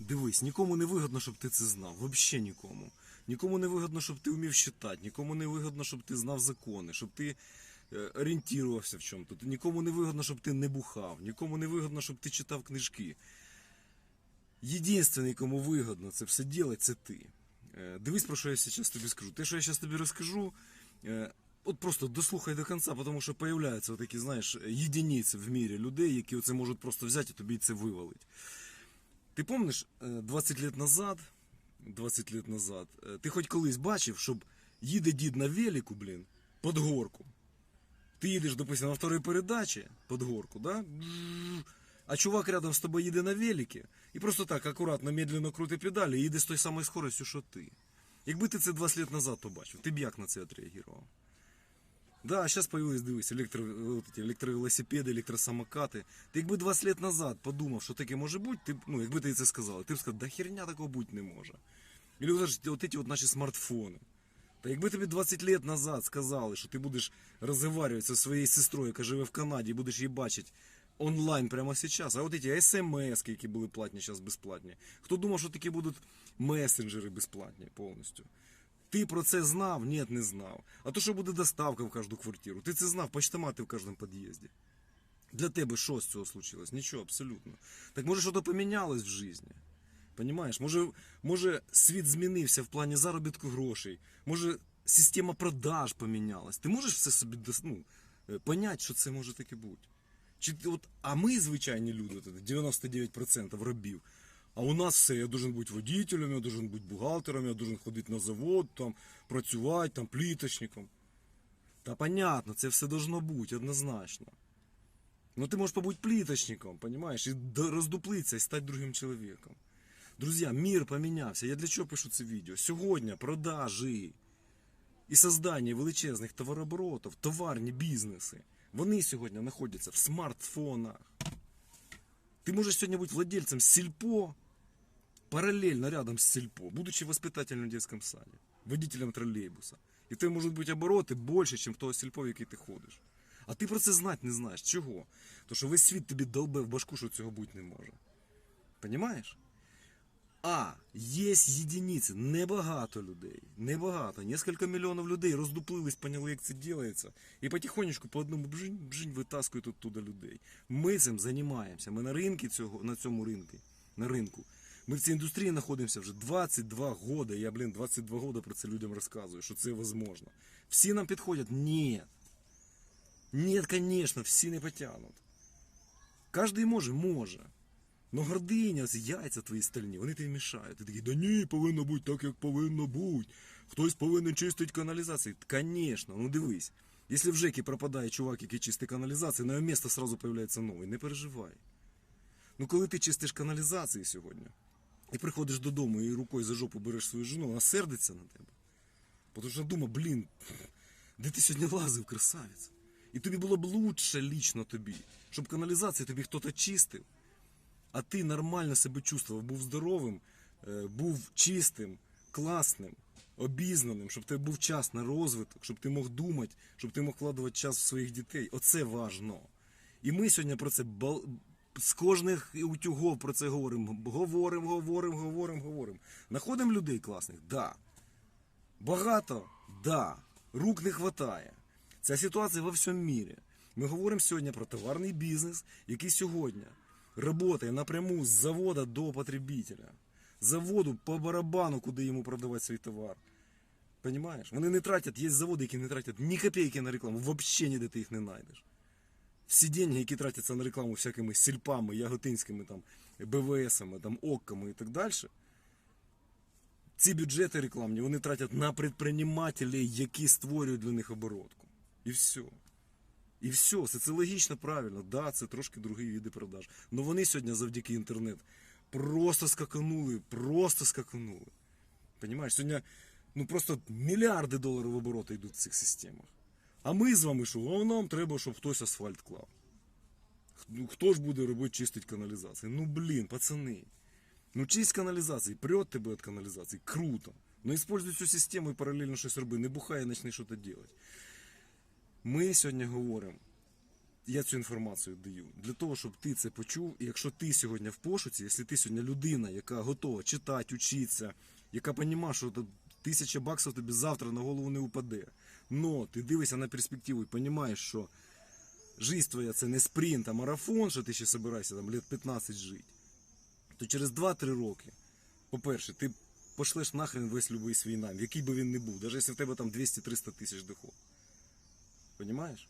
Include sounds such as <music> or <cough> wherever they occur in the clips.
Дивись, нікому не вигодно, щоб ти це знав. Взагалі нікому. Нікому не вигодно, щоб ти вмів читати, нікому не вигодно, щоб ти знав закони, щоб ти е, орієнтувався в чому-то. Нікому не вигодно, щоб ти не бухав, нікому не вигодно, щоб ти читав книжки. Єдиний, кому вигодно це все ділати, це ти. Е, Дивись, про що я зараз тобі скажу. Те, що я зараз тобі розкажу, е, от просто дослухай до кінця, тому що появляються такі, знаєш, єдиниці в мірі людей, які оце можуть просто взяти і тобі це вивалити. Ти е, 20 лет назад, 20 лет назад, е, ти хоч колись бачив, щоб їде дід на велику, блін, під горку. Ти їдеш, допустим, на второй передачі під горку, да? А чувак рядом з тобою їде на велике і просто так акуратно, медленно крутить педалі і їде з тою самою скоростю, що ти. Якби ти це 20 лет назад побачив, ти б як на це відреагував? Да, зараз появились, дивись, електро, эти електровелосипеди, електросамокати. Ти якби 20 лет назад подумав, що таке може бути, ти, б, ну, якби ти це сказав, ти б сказав, да херня такого бути не може. Или от, от эти от наші смартфони. Та якби тобі 20 лет назад сказали, що ти будеш розговаривати зі своєю сестрою, яка живе в Канаді, і будеш її бачити онлайн прямо зараз, а от ці смс, які були платні, зараз безплатні. Хто думав, що такі будуть месенджери безплатні повністю? Ти про це знав? Ні, не знав. А то, що буде доставка в кожну квартиру, ти це знав, почтомати в кожному під'їзді. Для тебе що з цього случилось? Нічого, абсолютно. Так може щось помінялось в житті? Понимаєш? Може, може світ змінився в плані заробітку грошей, може система продаж помінялась. Ти можеш все собі ну, е, понять, що це може таке бути? Чи от, а ми, звичайні люди, от це 99% робів. А у нас все, я должен бути водителем, я должен бути бухгалтером, я должен ходити на завод, там, працювати, там, пліточником. Та понятно, це все должно бути однозначно. Ну ти можеш побути пліточником, понимаешь, і роздуплитися і стати другим чоловіком. Друзі, мир помінявся. Я для чого пишу це відео? Сьогодні продажі і создання величезних товарооборотів, товарні бізнеси, вони сьогодні знаходяться в смартфонах. Ти можеш сьогодні бути владельцем сільпо, параллельно рядом с сельпо, будучи воспитателем в детском саде, водителем троллейбуса. І тебе можуть бути обороти більше, ніж в того сільпо, в який ти ходиш. А ти про це знати не знаєш. Чого? Тому що весь світ тобі долбе в башку, що цього бути не може. Понімаєш? А є єдиниці, небагато людей, небагато, несколько мільйонів людей роздуплились, поняли, як це робиться, і потихонечку по одному бжинь, бжинь витаскують оттуда людей. Ми цим займаємося. Ми на ринку цього, на цьому ринку, на ринку. Ми в цій індустрії знаходимося вже 22 года. Я, блін, 22 года про це людям розказую, що це возможно. Всі нам підходять? Ні. Ні, звісно, всі не потягнуть. Кожен може, може. Ну гординя, ці яйця твої стальні, вони тобі мішають. Ти такий, да ні, повинно бути так, як повинно бути. Хтось повинен чистити каналізацію. Звісно, ну дивись. Якщо в ЖЕКі пропадає чувак, який чистить каналізацію, на його місце сразу появляється новий. Не переживай. Ну коли ти чистиш каналізації сьогодні, і приходиш додому і рукою за жопу береш свою жену, вона сердиться на тебе. Тому що думає, блін, де ти сьогодні лазив, красавець? І тобі було б лучше лічно тобі, щоб каналізацію тобі хтось чистив, а ти нормально себе чувствував, був здоровим, е, був чистим, класним, обізнаним, щоб тебе був час на розвиток, щоб ти мог думати, щоб ти мог вкладувати час в своїх дітей. Оце важно. І ми сьогодні про це. З кожних утюгов про це говоримо. Говоримо, говоримо, говоримо, говоримо. Находимо людей класних? Да. Багато? Да. Рук не хватає. Ця ситуація во всьому мірі. Ми говоримо сьогодні про товарний бізнес, який сьогодні працює напряму з завода до потребителя. Заводу по барабану, куди йому продавати свій товар. Понимаєш? Вони не тратять, є заводи, які не тратять ні копійки на рекламу, взагалі ніде ти їх не знайдеш. Всі деньги, які тратяться на рекламу всякими сільпами, яготинськими, там, БВСами, там, окками і так далі, ці бюджети рекламні вони тратять на предпринимателей, які створюють для них оборотку. І все. І все, це, логічно, правильно. Да, це трошки другий види продаж. Але вони сьогодні завдяки інтернет просто скаканули, просто скаканули. Понимаєш, сьогодні ну просто мільярди доларів обороту йдуть в цих системах. А ми з вами що? А нам треба, щоб хтось асфальт клав. Ну, хто ж буде робити чистить каналізацію? Ну блін, пацани. Ну чисть каналізації, прет тебе від каналізації, круто. Ну используй цю систему і паралельно щось роби. Не бухай і почни щось робити. Ми сьогодні говоримо. я цю інформацію даю для того, щоб ти це почув. І якщо ти сьогодні в пошуці, якщо ти сьогодні людина, яка готова читати, учитися, яка розуміє, що тисяча баксів тобі завтра на голову не упаде. Но ти дивишся на перспективу і розумієш, що жизнь твоя це не спринт, а марафон, що ти ще собираєшся там лет 15 жити, то через 2-3 роки, по-перше, ти пошлеш нахрен весь любий свій найм, який би він не був, навіть якщо в тебе там 200-300 тисяч доход. Понимаешь?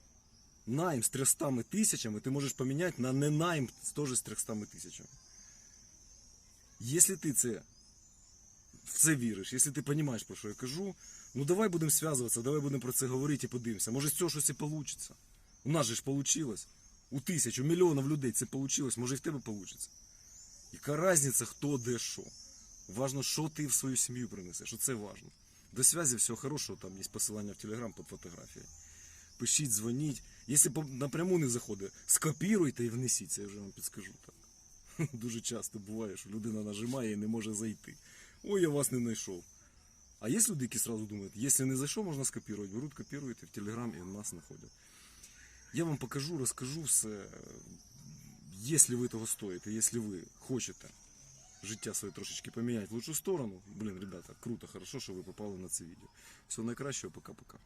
Найм з 300 тисячами ти можеш поміняти на не найм теж з 300 тисячами. Якщо ти це в це віриш, якщо ти розумієш, про що я кажу, ну давай будемо зв'язуватися, давай будемо про це говорити і подивимося. Може з цього щось і вийде. У нас же ж вийшло. У тисяч, у мільйонів людей це вийшло, може і в тебе вийде. Яка різниця, хто де що? Важно, що ти в свою сім'ю принесеш, оце важно. До зв'язку, всього хорошого, там є посилання в Телеграм під фотографією. Пишіть, дзвоніть. Якщо напряму не заходить, скопіруйте і внесіть, я вже вам підскажу так. <laughs> Дуже часто буває, що людина нажимає і не може зайти. Ой, я вас не знайшов. А є люди, які сразу думають, якщо не зайшов, можна скопірувати. Беруть, копірують в Телеграм і нас знаходять. Я вам покажу, розкажу все. Якщо ви того стоїте, якщо ви хочете життя своє трошечки поміняти в лучшу сторону, блін, ребята, круто, хорошо, що ви попали на це відео. Всього найкращого, пока-пока.